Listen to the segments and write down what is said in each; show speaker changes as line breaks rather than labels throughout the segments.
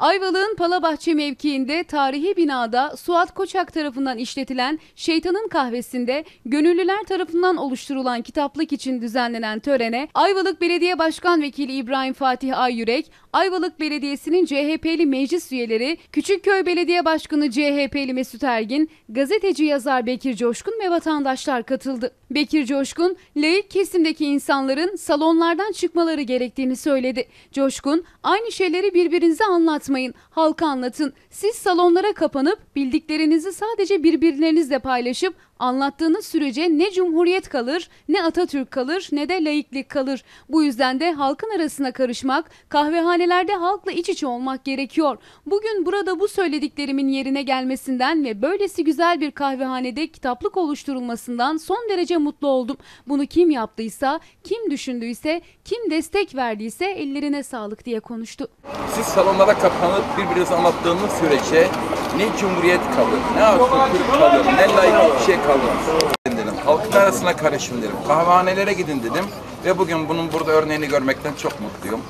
Ayvalık'ın Palabahçe mevkiinde tarihi binada Suat Koçak tarafından işletilen Şeytanın Kahvesi'nde gönüllüler tarafından oluşturulan kitaplık için düzenlenen törene Ayvalık Belediye Başkan Vekili İbrahim Fatih Ayyürek, Ayvalık Belediyesi'nin CHP'li meclis üyeleri, Küçükköy Belediye Başkanı CHP'li Mesut Ergin, gazeteci yazar Bekir Coşkun ve vatandaşlar katıldı. Bekir Coşkun, laik kesimdeki insanların salonlardan çıkmaları gerektiğini söyledi. Coşkun, aynı şeyleri birbirinize anlatmayın, halka anlatın. Siz salonlara kapanıp bildiklerinizi sadece birbirlerinizle paylaşıp anlattığınız sürece ne cumhuriyet kalır, ne Atatürk kalır, ne de laiklik kalır. Bu yüzden de halkın arasına karışmak, kahvehanelerde halkla iç içe olmak gerekiyor. Bugün burada bu söylediklerimin yerine gelmesinden ve böylesi güzel bir kahvehanede kitaplık oluşturulmasından son derece mutlu oldum. Bunu kim yaptıysa, kim düşündüyse, kim destek verdiyse ellerine sağlık diye konuştu.
Siz salonlara kapanıp birbirinize anlattığınız sürece ne cumhuriyet kalır, ne Atatürk kalır, ne layık bir şey kalır. Dedim. Halkın arasına karışın dedim. Kahvehanelere gidin dedim. Ve bugün bunun burada örneğini görmekten çok mutluyum.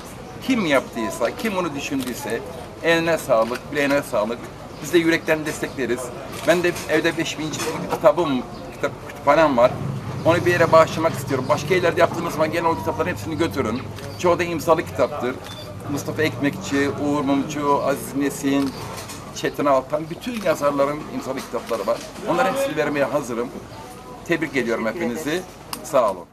Kim yaptıysa, kim onu düşündüyse eline sağlık, bileğine sağlık. Biz de yürekten destekleriz. Ben de evde 5000 ciltlik bir kitabım, kitap kütüphanem var. Onu bir yere bağışlamak istiyorum. Başka yerlerde yaptığınız zaman gene o kitapların hepsini götürün. Çoğu da imzalı kitaptır. Mustafa Ekmekçi, Uğur Mumcu, Aziz Nesin, Çetin Altan, bütün yazarların imzalı kitapları var. Onların hepsini vermeye hazırım. Tebrik ediyorum hepinizi. Sağ olun.